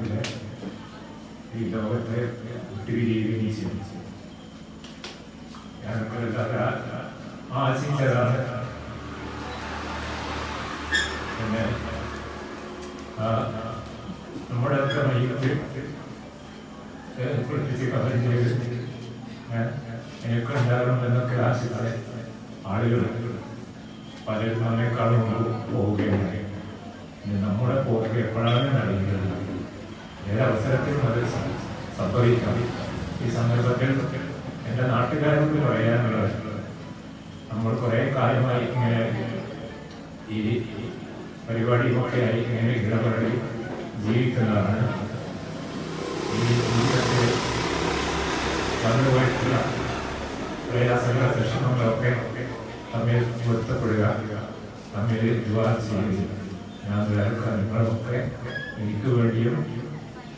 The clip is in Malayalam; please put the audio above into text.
രാവിലെ ഈ ലോകത്തെ വിട്ടുപിരിയുകയും ഞങ്ങൾക്ക് എല്ലാവരും ആശിച്ചതാണ്. പിന്നെ നമ്മുടെ ഒക്കെ മയ്യത്തിൽ കുളിപ്പിച്ച് കവരം ചെയ്ത് എനിക്ക് ഉണ്ടാകണമെന്നൊക്കെ ആശിച്ച ആളുകൾ പലരും നമ്മെക്കാളും പോവുകയാണ്. നമ്മുടെ പോക്ക് എപ്പോഴാണ് അറിയുന്നത് ഏതവസരത്തിൽ അത് സം- സംഭവിക്കാം. ഈ സന്ദർഭത്തിൽ എന്റെ നാട്ടുകാരോട് പറയാനുള്ളത് നമ്മൾ കുറേ കാലമായി ഇങ്ങനെ ഈ പരിപാടിയൊക്കെ ആയി ഇങ്ങനെ ഇടപെടൽ ജീവിക്കുന്നതാണ്. ഈ ജീവിതത്തിൽ വന്നുപോയിട്ടുള്ള പ്രയാസങ്ങൾ വിഷമങ്ങളൊക്കെ തമ്മിൽ പൊരുത്തപ്പെടുക തമ്മിൽ വിവാഹം ചെയ്യുക. ഞാൻ നിങ്ങളൊക്കെ എനിക്ക് വേണ്ടിയും